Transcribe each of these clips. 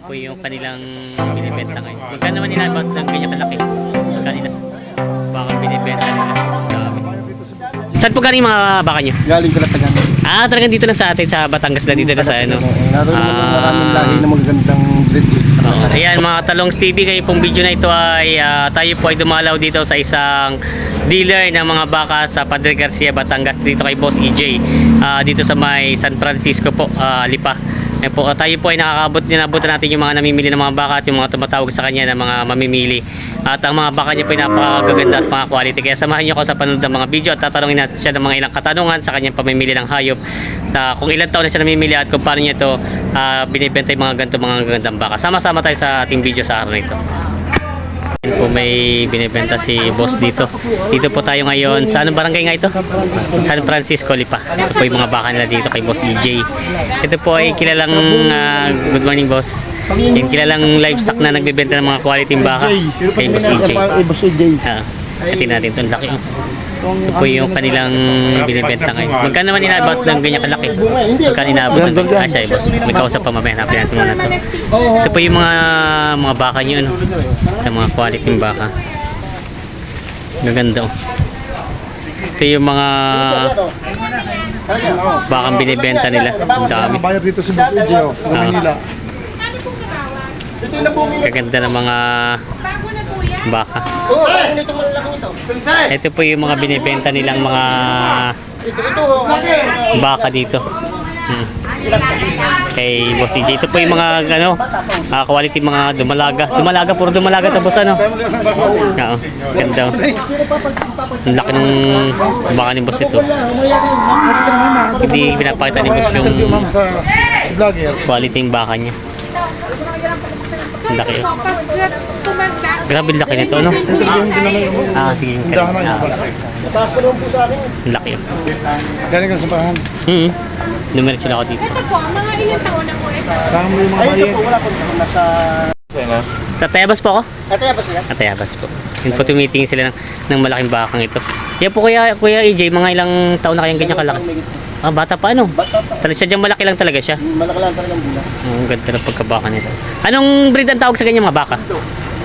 po yung kanilang binibenta ngayon. Magkano naman nila about ng ganyan kalaki? Kanina. Baka binibenta nila. Dami. Saan po galing mga baka nyo? Galing Kalatagan. Ah, talagang dito lang sa atin sa Batangas lang dito lang sa ano. Naroon naman Ah. maraming lahi na magagandang breed. Oo. Ayan mga Talongs TV kayo pong video na ito ay ah, tayo po ay dumalaw dito sa isang dealer ng mga baka sa Padre Garcia Batangas dito kay Boss EJ Ah, dito sa may San Francisco po ah, Lipa Ayan po, ah, tayo po ay nakakabot ninabutan natin yung mga namimili ng mga baka at yung mga tumatawag sa kanya ng mga mamimili. At ang mga baka niya po ay napakagaganda at mga quality. Kaya samahan niyo ako sa panonood ng mga video at tatanungin natin siya ng mga ilang katanungan sa kanyang pamimili ng hayop na kung ilang taon na siya namimili at kung paano niya ito ah, binibenta yung mga ganito mga gagandang baka. Sama-sama tayo sa ating video sa araw na ito. Yan po may binibenta si boss dito. Dito po tayo ngayon sa anong barangay nga ito? San Francisco Lipa. Ito po yung mga baka nila dito kay boss EJ. Ito po ay kilalang ah, good morning boss. Yung kilalang livestock na nagbebenta ng mga quality baka kay boss EJ. Boss EJ. Ah, ito natin ito. Laki. Ito po yung kanilang binibenta ngayon. Magkano naman inabot ng ganyan kalaki? Magkano inabot ng ganyan? Ah, siya, boss. May kausap pa mamaya. Hanapin natin muna ito. Ito po yung mga mga baka nyo, ano? Sa mga quality ng baka. Gaganda, oh. Ito yung mga bakang binibenta nila. Ang dami. Bayad dito si Boss oh. Ah. Manila. Gaganda ng mga baka. Oo, oh, nito malaki ito. Sir, Ito po yung mga binibenta nilang mga ito, ito. oh. baka dito. Hmm. Kay Boss EJ. Ito po yung mga ano, ah, quality mga dumalaga. Dumalaga, puro dumalaga to boss ano. Oo. Ganda. oh. Ang laki ng baka ni boss ito. Hindi pinapakita ni boss yung quality ng baka niya. Ang laki. Grabe ang laki nito, no? Ah, sige. yung Tindahan na kanina. yun. Ah, ang laki. Galing ka sa bahan. Hmm. Numerit sila ako dito. Ito po, mga ilang taon na po ito. Saan mo yung mga Ay, ito po, wala po nasa... Sa Tayabas po ako. Ito yan ba sila? At Tayabas po. Yun po tumitingin sila ng, ng malaking bakang ito. Yan po kuya, kuya EJ, mga ilang taon na kayang ganyan kalaki? Ah, bata pa ano? Bata pa. Talaga siya dyan malaki lang talaga siya. Malaki lang talagang bulan. Oh, ang ganda ng pagkabaka nito. Anong breed ang tawag sa ganyan mga baka?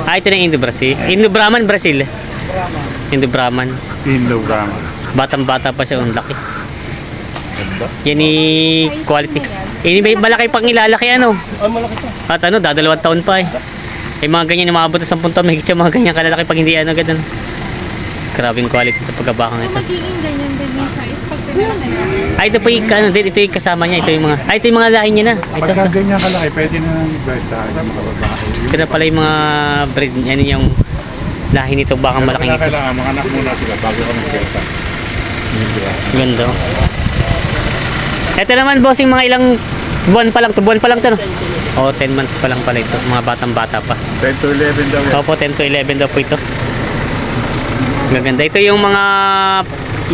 Ah, ito na yung Indo Brazil. Indo Brahman Brazil. Indo Brahman. Kilogram. Batang bata pa siya, ang laki. Yan ni quality. Ini may malaki pang ilalaki ano. Ay, malaki to. At ano, dadalawang taon pa eh. Eh mga ganyan yung maabot sa 10 taon, may mga ganyan kalalaki pag hindi ano ano. Grabing quality ng pagkabakang ito. Magiging ganyan din yung size pag pinatay. Ay, ito po yung, ano, din, ito yung kasama niya. Ito yung mga, ay, ito yung mga lahi niya na. Ito, Pagka ito. ganyan kalaki, pwede na ng besta. Yung mga babae. Ito na pala yung mga breed, ano yung lahi nito, bakang malaking ito. Kailangan mga anak muna sila bago ka mag-besta. Ganda. oh. Ito naman, bossing, mga ilang buwan pa lang to. Buwan pa lang to, no? Oo, 10 months pa lang pala ito. Mga batang-bata pa. 10 to 11 daw yan. Opo, 10 to 11 daw po ito. Gaganda. Ito yung mga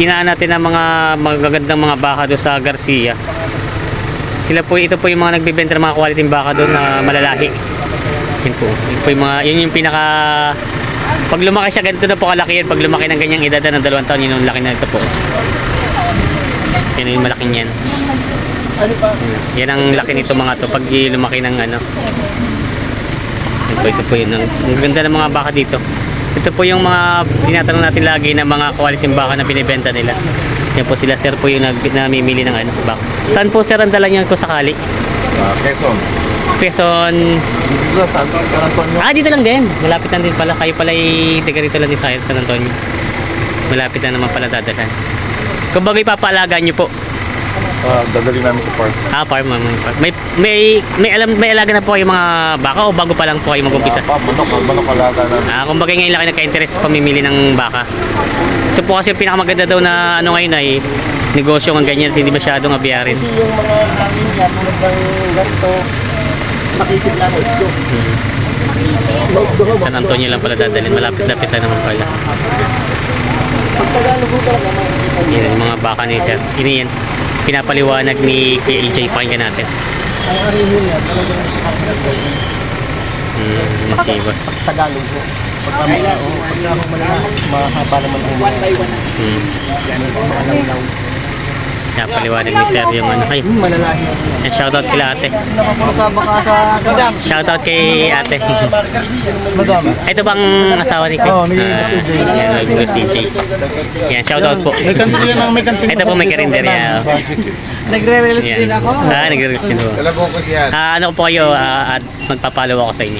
inaan natin na mga magagandang mga baka doon sa Garcia. Sila po, ito po yung mga nagbibenta ng mga quality baka doon na malalahi. Yun po. Yun po yung mga, yun yung pinaka pag lumaki siya, ganito na po kalaki yan. Pag lumaki ng ganyang edad na ng dalawang taon, yun yung laki na ito po. Yan yung malaking yan. Yan ang laki nito mga to pag lumaki ng ano. Ito po, ito po yun. Ang, ang ganda ng mga baka dito. Ito po yung mga tinatanong natin lagi na mga quality ng baka na binibenta nila. Yan po sila sir po yung nag, namimili ng ano, baka. Saan po sir ang dala niyan ko sakali? Sa Quezon. Quezon. Dito sa San Antonio. Ah, dito lang din. Malapit lang din pala. Kayo pala ay taga rito lang din sa San Antonio. Malapit lang naman pala dadalhan. Kung bagay papalagaan niyo po. Sa dadali namin sa farm. Ah, farm, farm. May may may alam may alaga na po kayo mga baka o bago pa lang po kayo mag-umpisa? Pa, manok, manok alaga na. Ah, kumbaga ngayon lang kayo nagka-interest sa pamimili ng baka. Ito po kasi yung pinakamaganda daw na ano ngayon ay negosyo ng ganyan at hindi masyadong abiyarin. Kasi yung mga hangin niya, tulad ng ganito, makikip lang ito. Hmm. San Antonio lang pala dadalhin. Malapit-lapit lang naman pala. Pag Tagalog po talaga, makikita. Yan yung mga baka ni Sir. Ini yan. Pinapaliwanag ni Kuya EJ. Pakinggan natin. Hmm, masibos. Tagalog po. Pagka may oh, pagka ako malaki, mahaba naman ang mga Hmm. yan, mga langlaw. Napaliwanag ni Sir yung ano. Ay, malalahi. yan, shoutout kila ate. Shoutout kay ate. Ito bang asawa ni Kay? Oo, ni Boss CJ. Yan, shoutout po. Ito po may. Nagre-release Yan. din ako. Ah, nagre-release din po. Talagang ko siya. Ah, ano po kayo ah, at magpa-follow ako sa inyo.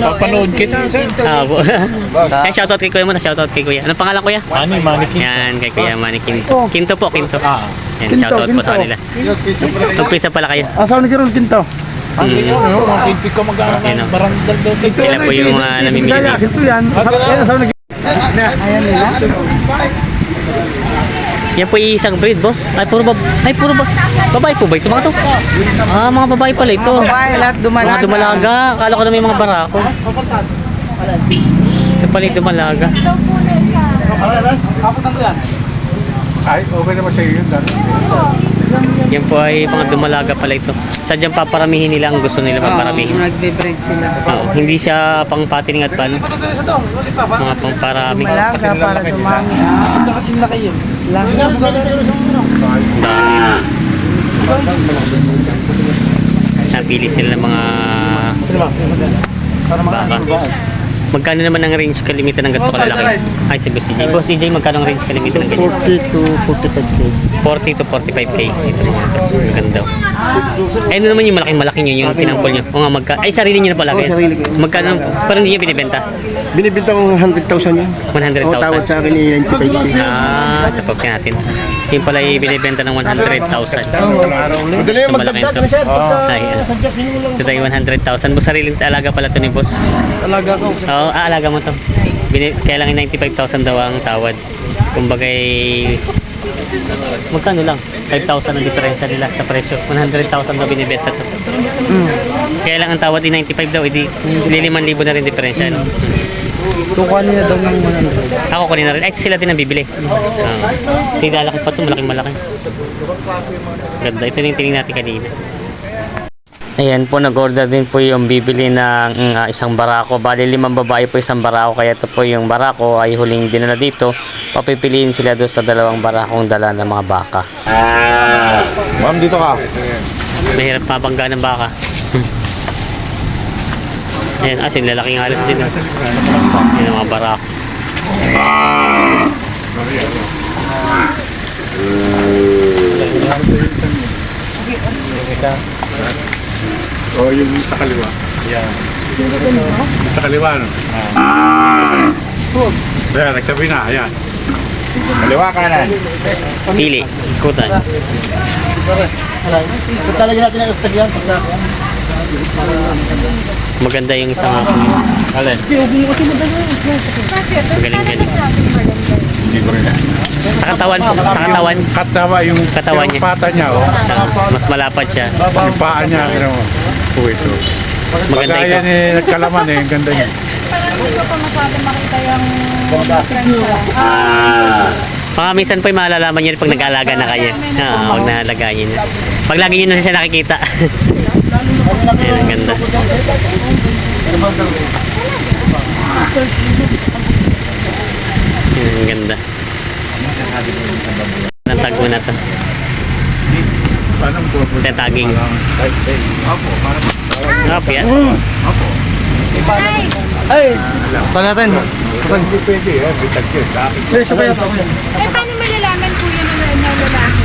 Papanood kita. Ah, po. Yan, shoutout kay Kuya muna, shoutout kay Kuya. Anong pangalan Kuya? Mani, manikin. Yan, kay Kuya Manny Quinto. Quinto po, Quinto. Yan, shoutout po sa kanila. Magpisa pala kayo. Asaw ni Kirol Kinto. Mm. Ano, mga kinti ko Yun, daw dito. Sila po yung mga namimili. Kinto yan. Asaw ni Ayan nila. Yan po yung isang breed, boss. Ay, puro bab Ay, puro ba babae po ba ito mga to? Ah, mga babae pala ito. Babae, lahat dumalaga. Mga dumalaga. Akala ko na may mga barako. Ito pala yung dumalaga. Ay, okay naman siya yun. Yan po ay mga dumalaga pala ito. Sadyang paparamihin nila ang gusto nila Oo, paparamihin. nagbe-breed sila. Oo, hindi siya pang patining at paano. Mga pang parami. Malaga para dumami. Ah, ito kasi laki yun. Laki. Dami. Napili sila ng mga baka. Magkano naman ang range kalimitan ng ganito kalalaki? Ay, si Boss CJ. Boss CJ, magkano ang range kalimitan ng ganito? 40 to 45k. 40 to 45k. Ito mga ito. Ganda. Eh, ano naman yung malaking malaki nyo, yung sinampol nyo? O nga, magka... Ay, sarili nyo na pala. Magkano? Pero hindi nyo binibenta? Binibinta ko 100,000 yan. 100,000. O tawad sa akin ni 95k. Ah, tapos natin. Yung pala yung binibenta ng 100,000. Madali yung magdagdag na siya. Ay, ah. Ito tayo 100,000. Boss, sariling alaga pala to ni boss. Talaga ko. Oo, ah, alaga mo to. Bini kaya lang 95,000 daw ang tawad. Kumbaga magkano lang? 5,000 ang diferensya nila sa presyo. 100,000 daw binibenta to. Kaya lang ang tawad ay 95 daw, edi 5,000 na rin diferensya. No? Tukuha niya daw ng 100. Ako kanina rin. Ay, sila din ang bibili. Uh, Tinalaki pa ito, malaking malaki. Ganda. Ito yung tingin natin kanina. Ayan po, nag-order din po yung bibili ng ah, isang barako. Bali, limang babae po isang barako. Kaya ito po yung barako ay huling dinala dito. Papipiliin sila doon sa dalawang barakong dala ng mga baka. Ma'am, dito ka. Mahirap mabangga ng baka. Ayan, asin lalaking alas din. ah. Yan ang mga barako. O, yung sa kaliwa. Yan. Sa kaliwa, no? Ah. Ayan, nagtabi na. Ayan. Kaliwa kanan. Pili, ikutan. Kung talaga natin ang utag yan. Maganda yung isang ako. Alin? Magaling-galing. Hindi ko rin na. Sa katawan po, sa katawan. Katawa yung, Katawan yung niya. pata niya, oh. ah, mas malapad siya. Yung paa niya, ano mo. Oh, ito. Mas maganda Pagka yan ito. eh, nagkalaman eh, ang ganda niya. Parang gusto ko masyado makita yung Mga minsan po yung malalaman nyo rin pag nag-aalaga na kayo. Oo, pag naalagaan nyo na. Pag lagi nyo na siya nakikita. Ayan, ang ganda. Ayan, ang ganda. Ang tag mo na to. Po? Tetaging. Opo, parang Opo yan. Ay! Ito natin. Hindi pwede eh, may tagyo. Ay, sabay ako. Eh, paano malalaman po yun na, lalaki?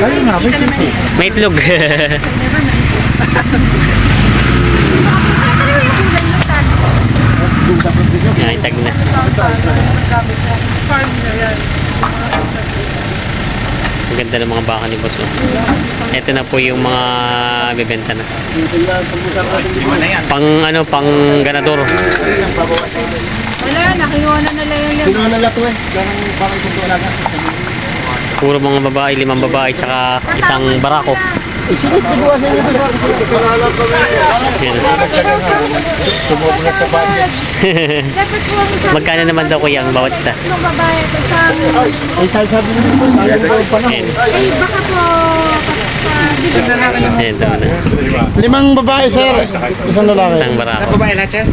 Ayun nga, may kinti. May itlog. Ng tag? Na. Ang ganda ng mga baka ni Boss. oh. Ito na po yung mga bibenta na. Pang ano, pang ganador. Wala, nakiwa na nila yung Kinuha na lato eh. Ganang parang kung alaga. Puro mga babae, limang babae, tsaka isang barako. Sige, siguro siya yun. Yan. Sumubog na sa budget. Isang Magkano naman daw kuya ang bawat isa? ng babae at isang... Eh, sabi sabi nyo po. Ko pa na. Ay, baka po... ah, daw na. Limang babae, sir. Isang lalaki. Isang barako. Babae lahat yan?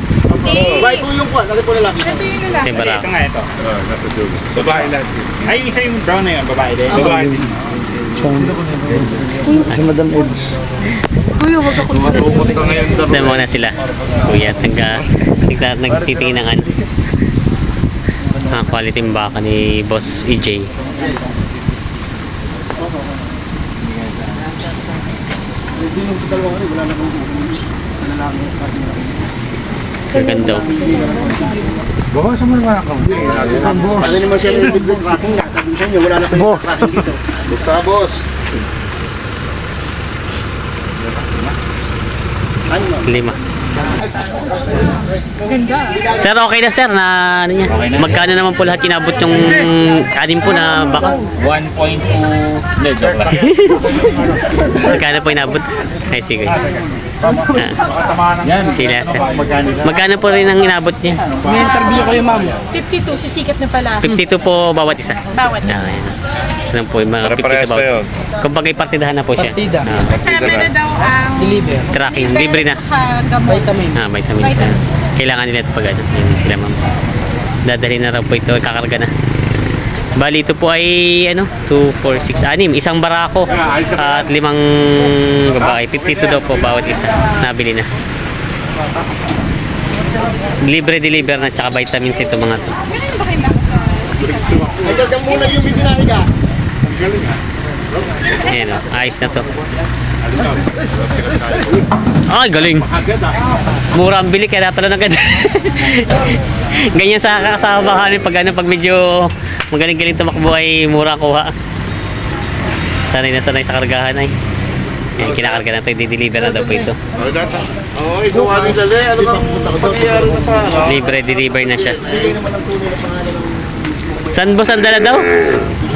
Babae po yung kwan, kasi po lalaki. Ito yung barako. Ito nga ito. Nasa dulo. Babae lang. Ay, isa yung brown na yun, babae din. Babae din. Si Madam Eds. Tumakot ka ngayon daw. Tignan mo na sila. Kuya, nag, nag, nagtitingin ng ano. Ah, quality ng baka ni Boss EJ. Hindi yung dalawa wala na kong lalaki. Gaganda. Bawasan mo naman ang kaunti. Ano naman siya yung biglang tracking na? Sabi sa inyo, wala na tayong tracking dito. Buksa, boss. Ano? Lima. Sir, okay na sir na ano niya. Magkano naman po lahat inabot yung anim po na baka? 1.2. Hindi, joke lang. Magkano po inabot? Ay, sige. Ah, Yan. sila sir. Magkano po rin ang inabot niya? May interview kayo, ma'am. 52, sisikat na pala. 52 po bawat isa. Bawat Ah, isa. yan. Ano po yung mga 52 Pare-parehas bawat. yun. Kumbaga partidahan na po siya. Partida. Ah, Kasama na daw ang Deliver. tracking, libre na. Vitamins. Ah, vitamins. Vitamins. Kailangan nila ito pag ano. Yun sila ma'am. Dadali na raw po ito. Kakarga na. Bali ito po ay ano, 2, 4, 6, 6. Isang barako at limang babae. 52 daw po bawat isa. Nabili na. Libre deliver na tsaka vitamins ito mga to. Ay, muna yung may binahiga. Ayan o, ayos na to. Ay, galing. Mura ang bili kaya natalo na agad. Ganyan sa kasabahan pag ano, pag medyo magaling-galing tumakbo ay mura kuha. Sanay na sanay sa kargahan ay. Ayan, kinakarga na ito, i-deliver na daw po ito. Oh. Oh, ikaw ano dali. Ano bang? Libre, deliver na siya. San boss ang dala daw?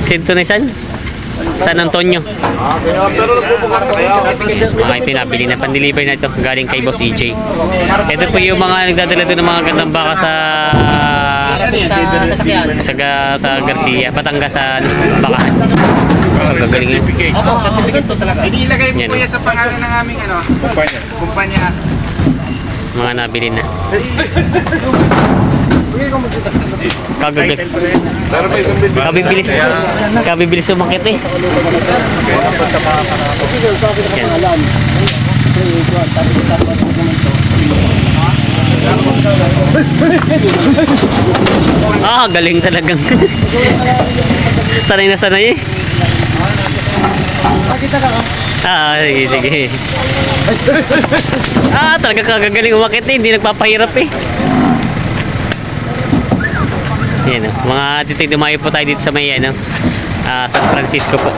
Sinto na san? San Antonio. Ah. Mga ito yung nabili na pan-deliver na ito galing kay Boss EJ. Ito po yung mga nagdadala doon ng mga gandang baka sa sa, sa Garcia, Batangas sa ano, bakahan. Gagaling yun. Opo, certificate to talaga. Inilagay mo po yan sa pangalan ng aming ano, Kumpanya. kumpanya. Mga nabili na. Kagagal. Pero may isang bilbil. Kabibilis. Kabibilis sumakit eh. Yan. Ah, galing talagang. sanay na sanay eh. Ah, sige, sige. ah, talaga kagagaling umakit eh. Hindi nagpapahirap eh. Yan o. Mga titig dumayo po tayo dito sa may ano, ah, San Francisco po.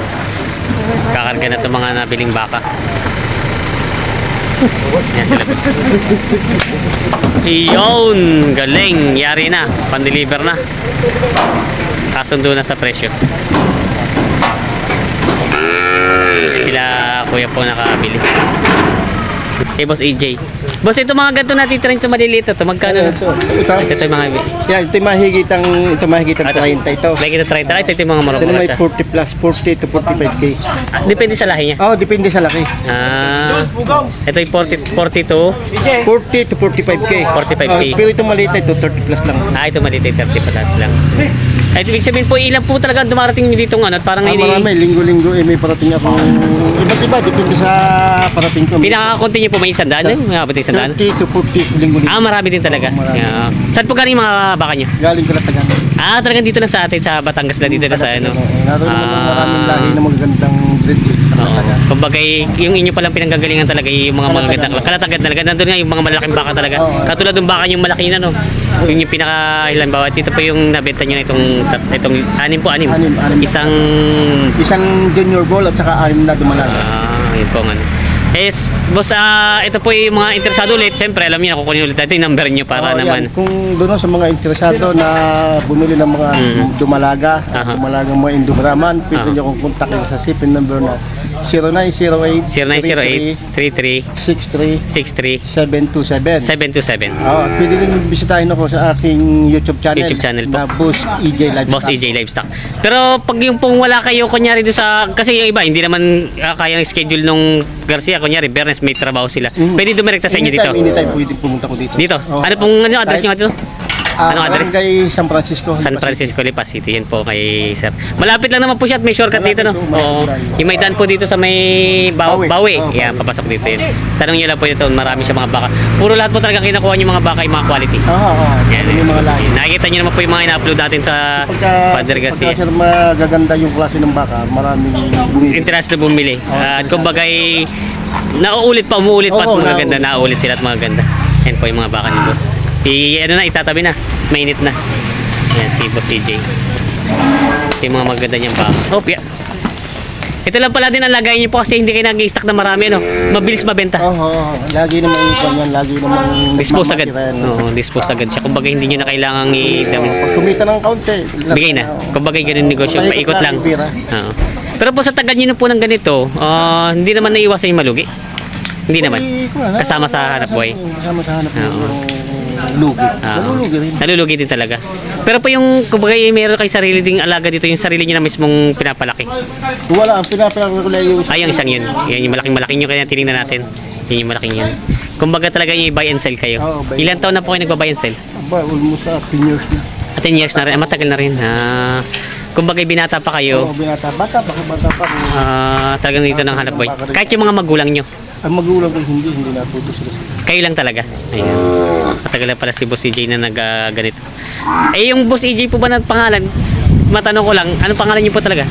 Kakarga na itong mga nabiling baka. Yan sila po. Iyon! Galing! Yari na. Pan-deliver na. Kasundo na sa presyo. Sila kuya po nakabili. Eh, Boss AJ. Boss, ito mga ganito natitira ito maliliit ito. Magkano? Ito, ito. Ito yung mga... Yan, ito yung mahigitang, ito mahigitang 30 ito. May kita 30. Ah, Ito, ito yung mga Ito marumura na may siya. 40 plus, 40 to 45k. Ah, depende sa lahi niya. Oh, depende sa laki. Ah, ito yung 40, 42. 40 to 45k. 45K. Oh, pero ito maliit na ito, 30 plus lang. Ah, ito maliit yung 30 patas lang. Ay, ibig sabihin po, ilan po talaga dumarating dito ng ano? at Parang Ah, marami, linggo-linggo eh, may parating ako. Iba't iba, depende sa parating ko. Pinaka-konti niyo po may isandaan eh? May abot ng isandaan? 30 to 40 linggo-linggo. Ah, marami din talaga. Marami. Yeah. Saan po galing mga baka niyo? Galing ko Latagan. Ah, talagang dito lang sa atin, sa Batangas lang dito lang sa ano. Naroon naman maraming lahi na magagandang breed. Oo. Kumbaga, yung inyo palang pinanggagalingan talaga, yung mga mga gandang kalatagan talaga. Nandun nga yung mga malaking baka talaga. Oo. Katulad ng baka yung malaki na, no? Yung yung pinaka ilan ba? Dito po yung nabenta niyo na itong, itong anim po, anim. Anim, anim. Isang, Isang junior ball at saka anim na dumalaga. ah, yun po nga. Yes, boss, ah, ito po yung mga interesado ulit. Siyempre, alam niyo na kukunin ulit natin yung number niyo para Oo, naman. yan. Kung doon sa mga interesado na bumili ng mga Mhm. dumalaga, Aha. dumalagang mga Indobraman, pwede nyo kong kontakin sa sipin number na 0908 0908 33 63 63 727. 727. Oo, pwede din bisitahin ako sa aking YouTube channel. YouTube channel po. Na Boss EJ Live. Boss EJ Livestock. Pero pag yung pong wala kayo, kunyari doon sa, kasi yung iba, hindi naman uh, kaya ng schedule nung Garcia, kunyari, Bernes, may trabaho sila. Mm. Pwede dumirekta sa inyo dito. Anytime, anytime pwede pumunta ko dito. Dito. Oo. Ano pong ano, address nyo dito? Ah, Anong address? Barangay San Francisco. San Francisco, Lipas City. Yan po kay sir. Malapit lang naman po siya at may shortcut dito, Malapit no? po, malapit Oo. Yung may daan po dito sa may Bawi. Bawi. Bawi. Oo, Yan, papasok dito yun. Tanong nyo lang po dito, marami siya mga baka. Puro lahat po talaga kinakuha yung mga baka, yung mga quality. Oo, oo. Yan, Yung mga lahi. Nakikita nyo naman po yung mga ina-upload natin sa Pagka, Padre Garcia. pagka sir magaganda yung klase ng baka, maraming bumili. interest na bumili. At kumbaga ay nauulit pa, umuulit pa at Oo, mga ganda, nauulit nauulit. sila at mga ganda. Yan po yung mga baka ni boss. I, ano na, itatabi na. Mainit na. Yan, si boss CJ. Ito yung mga maganda niyang baka. Oh, yeah. Ito lang pala din ang lagay niyo po kasi hindi kayo nag-stock na marami, ano? Mabilis mabenta. Oo, oo. lagi naman yung kanyan, lagi naman Dispose agad. Oo, dispose agad siya. Kumbaga hindi niyo na kailangang i Pag kumita ng kaunti, Bigay na. Kumbaga ganun negosyo, Paikot lang. Oo. Pero po sa tagal nyo po ng ganito, ah, hindi naman naiwasan yung malugi. Hindi naman. Kasama sa hanap buhay. Kasama sa hanap buhay. Lugi. Oo. Nalulugi rin. Nalulugi din talaga. Pero po yung, kumbaga yung meron kayo sarili ding alaga dito, yung sarili nyo na mismong pinapalaki. Wala, ang pinapalaki ko lang yung Ay, yung isang yun. Yan yung malaking malaking yun kaya tinignan natin. Yun yung malaking yun. Kumbaga talaga yung buy and sell kayo. Oo, buy Ilan taon na po kayo nagba-buy and sell? Aba, almost uh, 10 years na. Ah, 10 years na rin. Ah, matagal na rin. Ah, kumbaga binata pa kayo. Oo, binata. Bata pa, bata pa. ako. Ah, talagang dito ng hanap buhay. Kahit yung mga magulang nyo. Ang magulang ko hindi, hindi natuto sila. Kayo lang talaga. Ayan. Matagal na pala si Boss EJ na nag ah, ganito. Eh yung Boss EJ po ba na pangalan? Matanong ko lang, anong pangalan niyo po talaga?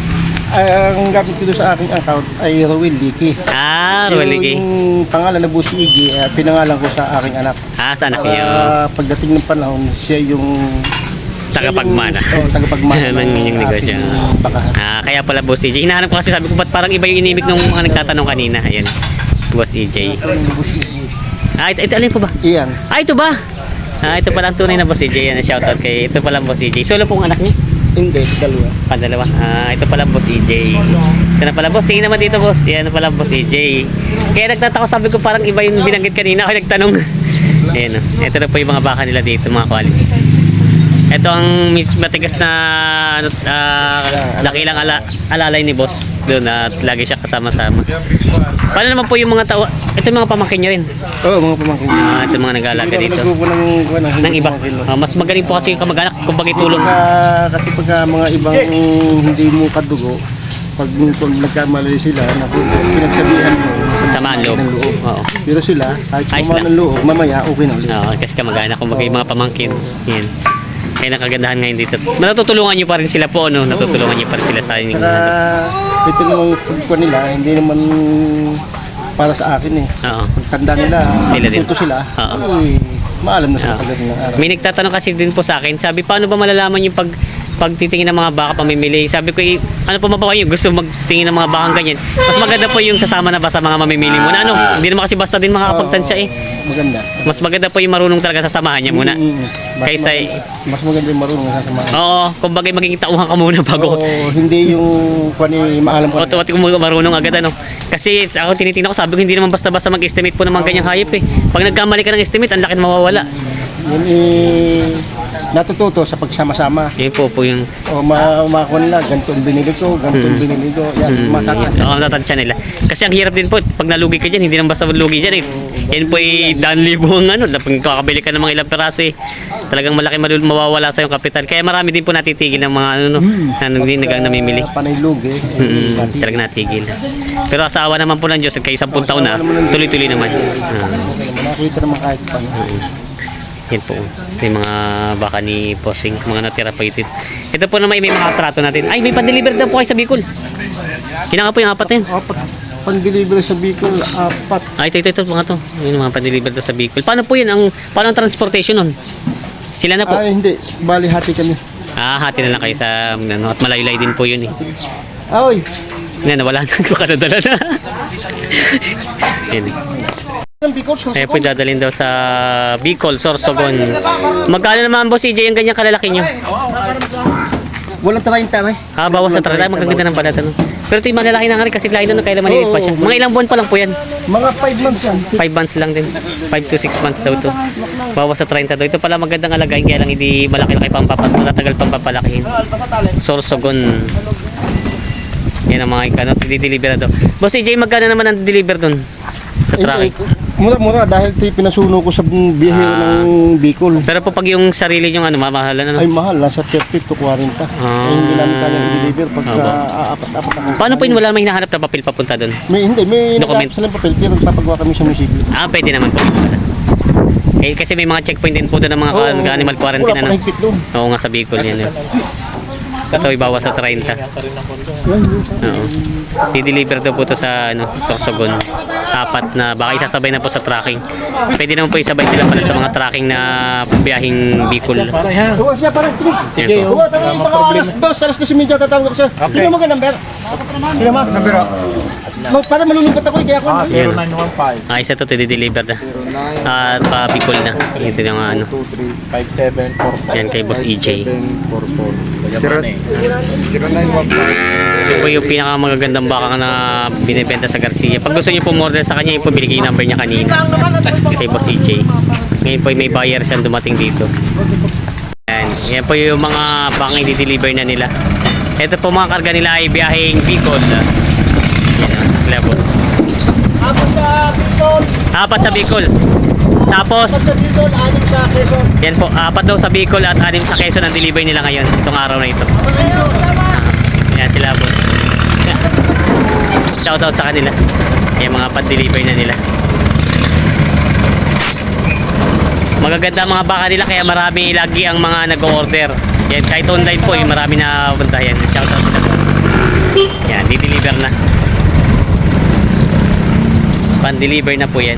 Ang gamit ko doon sa aking account ay Rowell Liki. Ah, Roligi. Yung pangalan na Boss Iggy, eh, pinangalan ko sa aking anak. Ah, sa anak Para niyo. pagdating ng panahon, siya yung... Tagapagmana. Oo, tagapagmana. Ng inyong negosyo. Ah, kaya pala Boss EJ. Hinahanap ko kasi sabi ko, ba't parang iba yung inimik ng mga nagtatanong kanina? Ayan. Boss EJ. Boss Iggy. Ah, ito, ito alin po ba? Iyan. Ah, ito ba? Ah, ito pala ang tunay na Boss EJ. Yan, shoutout kay ito pala ang Boss EJ. Solo pong anak niya? Hindi, dalawa. Pandalawa. Ah, ito pala boss EJ. Ito na pala boss. Tingin naman dito boss. Yan pala boss EJ. Kaya nagtataka sabi ko parang iba yung binanggit kanina. Ako nagtanong. Ayan. Ito na po yung mga baka nila dito, mga quality. Ito ang mis- matigas na ah, dakilang ala, alalay ni boss doon at lagi siya kasama-sama. Paano naman po yung mga tao? Ito yung mga pamangkin niya rin. Oo, mga pamangkin. Ah, ito yung mga nag-aalaga dito. ng, ano, Ng iba. Ah, mas magaling po kasi yung kamag-anak kung bakit tulong. Pagka, kasi pagka mga ibang hindi mo kadugo, pag, pag nagkamali sila, pinagsabihan mo, Sama ang loob. loob. Oo. Pero sila, kahit lang. ng loob, mamaya okay na ulit. Oo, kasi kamag-anak, kumbaga yung mga pamangkin. Yan. Kaya nakagandahan ngayon dito. Natutulungan niyo pa rin sila po, no? Natutulungan niyo pa rin sila sa inyong Saka, ito namang pagkuhan nila, hindi naman para sa akin eh. Oo. Pagtanda nila, Sila din. tuto sila, Oo. ay, maalam na sila Oo. pagdating ng araw. May nagtatanong kasi din po sa akin, sabi, paano ba malalaman yung pag pagtitingin ng mga baka pamimili? Sabi ko, eh, ano po ba kayo? Gusto magtingin ng mga bakang ganyan? Mas maganda po yung sasama na ba sa mga mamimili mo na ano? Hindi naman kasi basta din makakapagtansya eh. Maganda. Mas maganda po yung marunong talaga sasamahan niya muna. Mas Kaysa, maganda, mas maganda yung marunong sa sama. oo, kumbaga magiging tauhan ka muna bago. Oo, hindi yung yung maalam ko. automatic mo marunong agad ano. Kasi ako tinitingnan ko, sabi ko hindi naman basta-basta mag-estimate po ng mga ganyang hayop eh. Pag nagkamali ka ng estimate, ang laki na mawawala. Yun eh, natututo sa pagsama-sama. Yun po po yung O ma makakuha nila, ganito ang binili ko, ganito ang binili ko. Yan, mm, matatanda. Oo, natatansya nila. Kasi ang hirap din po, pag nalugi ka dyan, hindi naman basta lugi dyan eh. Yan po ay daan libo ang ano, pag kakabili ka ng mga ilang peraso eh. Talagang malaki malul mawawala sa yung kapital. Kaya marami din po natitigil ng mga ano, no, na hindi nagang namimili. Panay lugi. Mm, talagang natigil. Pero asawa naman po ng Diyos, kay isang taon na, tuloy-tuloy naman. Ah. Nakita naman kahit paano. Yan po. May mga baka ni Posing, mga natira pa itin. Ito po naman may mga trato natin. Ay, may pa-deliver daw po kayo sa Bicol. Nga po yung apat na yun. Apat. Pang-deliver sa Bicol, apat. Ay, ito, ito, ito, mga to. Yun, mga pa-deliver daw sa Bicol. Paano po yun? Ang, paano ang transportation nun? Sila na po. Ay, hindi. Bali, hati kami. Ah, hati na lang kayo sa, ano, at malaylay din po yun eh. Ay, Yan, nawala na. Kakadadala na. Yan eh. Kaya po dadalhin daw sa Bicol, Sorsogon. Magkano naman boss CJ yung ganyang kalalaki nyo? Walang 30 eh. Ah, bawas sa 30. Magaganda ng palat. Ano? Pero ito yung malalaki na nga rin kasi lain nun, kailan maliliit pa siya. Mga ilang buwan pa lang po yan. Mga 5 months yan. 5 months lang din. 5 to 6 months daw to. Bawas sa 30 daw. Ito pala magandang alagain kaya lang hindi malaki-laki pang papat. Matatagal pang papalakihin. Sorsogon. Yan ang mga ikano. Dideliver na daw. Boss AJ, magkano naman ang deliver dun? Sa eh, Mura-mura dahil ito yung pinasuno ko sa biyahero Ah. ng Bicol. Pero po pag yung sarili yung ano, mamahalan ano? Ay mahal, nasa 30 to 40. Ah. Eh, hindi namin kaya i-deliver pagka Aba. aapat-apat ako. Paano po yun wala namang hinahanap na papel papunta dun? May hindi, may Document. nag-aap silang papel pero nagpapagawa kami sa munisipyo. Ah, pwede naman po. Eh, kasi may mga checkpoint din po doon ng mga Oo, ka- animal quarantine. Wala pa Ano? kahigpit doon. Oo nga sa Bicol yan. Yun. Ito ibawas sa 30. Oo. I-deliver daw po to sa ano, Sorsogon. Apat na baka isasabay na po sa tracking. Pwede naman po isabay sila pala sa mga tracking na biyahing Bicol. Oo, siya parang sige. Sige. Oo, tayo baka alas dos, alas dos yung medya tatawag ko siya. Okay. Sino mo ka number? Sino mo? Number Mag, para malulungkot ako eh, kaya ako. Ah, Yan. 0915 Ah, isa to, i-deliver na. At pa Bicol na. Ito yung ano. 5744 Yan kay Boss EJ. Zero- 0915 Ito po yung pinakamagagandang baka na binibenta sa Garcia. Pag gusto niyo po order sa kanya, yung po binigay yung number niya kanina. Kay Boss EJ. Ngayon po may buyer siyang dumating dito. Yan. Yan po yung mga bakang i-deliver na nila. Ito po mga karga nila ay biyaheng Bicol. Yan. Sila boss. Apat sa Bicol, Apat sa Bicol. Tapos, sa Bicol, anim sa Quezon. yan po, apat daw sa Bicol at anim sa Quezon ang deliver nila ngayon. Itong araw na ito. Yan sila po. Shoutout sa kanila. Yung mga pad-deliver na nila. Magaganda mga baka nila kaya marami lagi ang mga nag-order. Yan, kahit online po, yung marami na punta yan. Shoutout sila po. Yan, di-deliver na. Pan-deliver na po yan.